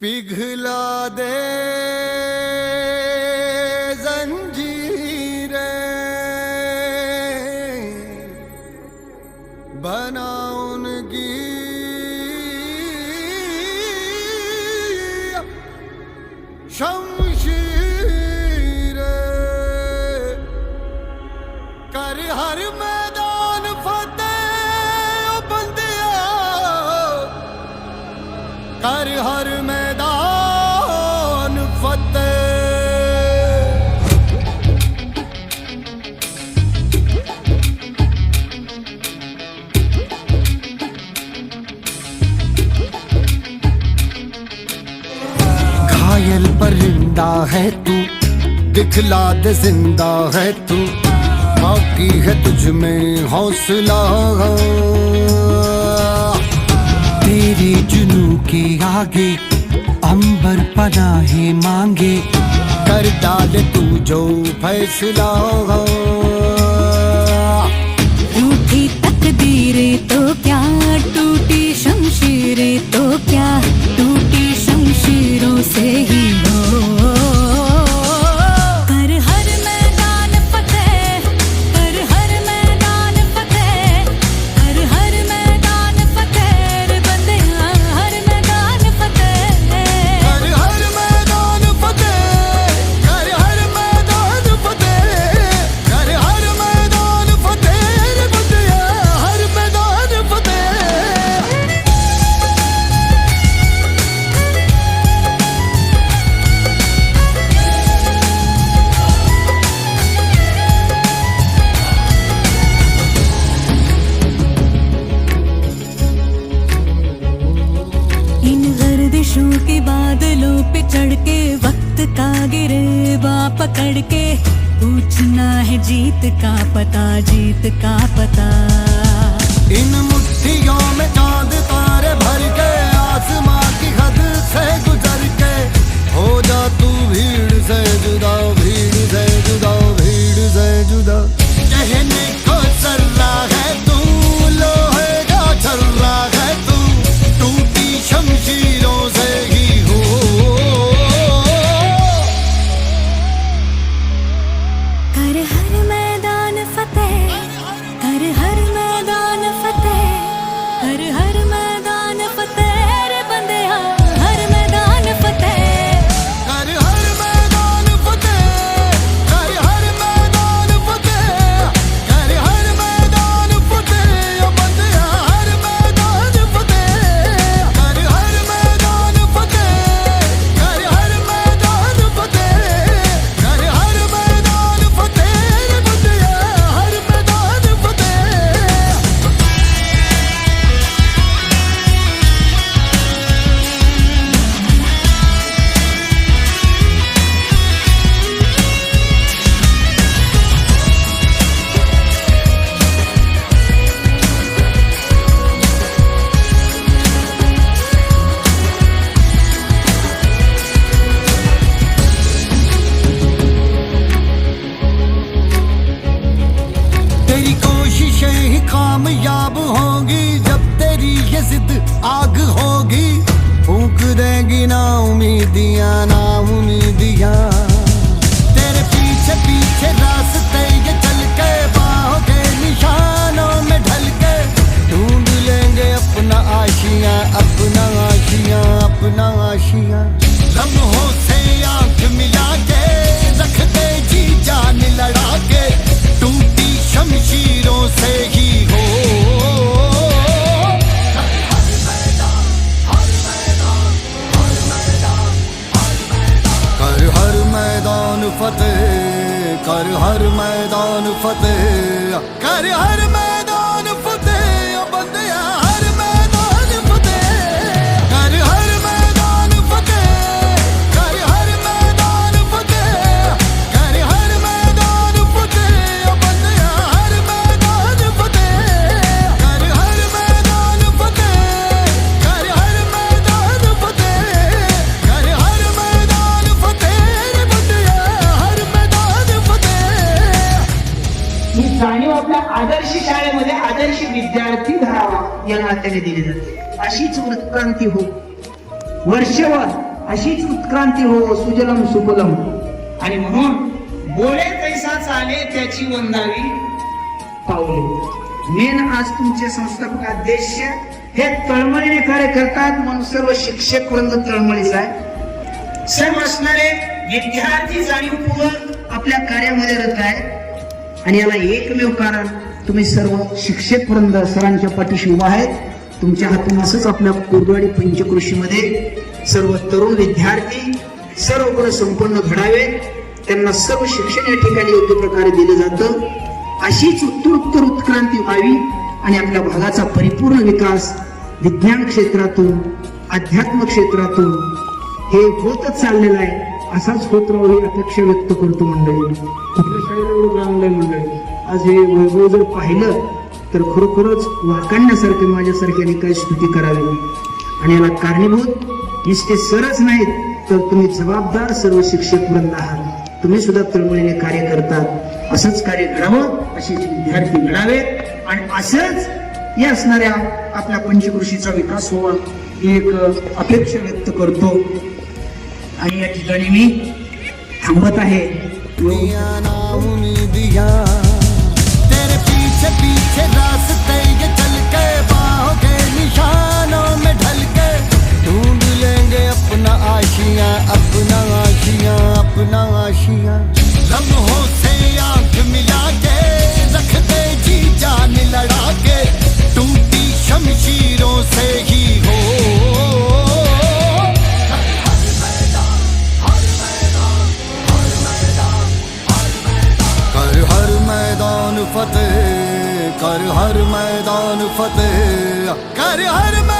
पिघला दे जंजीर बनाउनगी शमशीर कर हर मैदान फतेह ओ बंदिया कर हर परिंदा है तू दिखला दे ज़िंदा है तू। बाकी है तुझ में हौसला, तेरे जुनू के आगे अंबर पनाहे मांगे। कर डाले तू जो फैसला पकड़ के पूछना है जीत का पता, जीत का पता। इन मुट्ठियों में चाँद तारे भर के, आसमां की हद से गुजर के, हो जा तू भीड़ से जुदा। जिद आग होगी। फूक देगी ना उम्मीदियां ना उम्मीदियां। तेरे पीछे पीछे रास्ते ये चल के बाहों के निशानों में ढल के ढूंढ लेंगे अपना आशिया अपना आशिया अपना आशिया। लम्हों से आंख मिला के रखते जी जान लड़ा के टूटी शमशीरों से ही ही जाणीव आपल्या आदर्श शाळेमध्ये आदर्श विद्यार्थी धरावा. या नात्याने दिली जाते. अशीच उत्क्रांती हो. वर्षभर अशीच उत्क्रांती हो सुजलम सुफलम. आणि म्हणून बोले पैसा चाले त्याची वंदावी. पावले मेन आज तुमचे संस्थापक अध्यक्ष हे तळमळीने कार्य करतात म्हणून सर्व शिक्षक वर्ग तळमळीच आहे सर्व असणारे विद्यार्थी जाणीवपूर्वक आपल्या कार्यामध्ये रत आहे आणि याला एकमेव कारण तुम्ही सर्व शिक्षक वृंद सरांच्या पाठीशी उभा आहेत. तुमच्या हातून असंच आपल्या कुर्डवाडी पंचकृषीमध्ये सर्व तरुण विद्यार्थी सर्व गुण संपन्न घडावेत त्यांना सर्व शिक्षण या ठिकाणी योग्य प्रकारे दिलं जातं. अशीच उत्तरोत्तर उत्क्रांती व्हावी आणि आपल्या भागाचा परिपूर्ण विकास विज्ञान क्षेत्रातून अध्यात्म क्षेत्रातून हे होतच चाललेलं आहे. असाच होत राहू अपेक्षा व्यक्त करतो मंडळी. कुठल्या शाळेला एवढं ग्राउंड मंडळी आज हे वैभव जर पाहिलं तर खरोखरच वाकाणण्यासारखे माझ्यासारख्याने काही स्तुती करावी. आणि याला कारणीभूत नुसते सरच नाहीत तर तुम्ही जबाबदार सर्व शिक्षक वृंद आहात. तुम्ही सुद्धा तळमळीने कार्य करतात असंच कार्य घडावं असे विद्यार्थी घडावेत आणि असंच या असणाऱ्या आपल्या पंचकृषीचा विकास व्हावा ही एक अपेक्षा व्यक्त करतो. तेरे पीछे पीछे निशानों में ढूंढ लेंगे अपना आशिया अपना आशिया अपना आशिया। फतेह कर हर में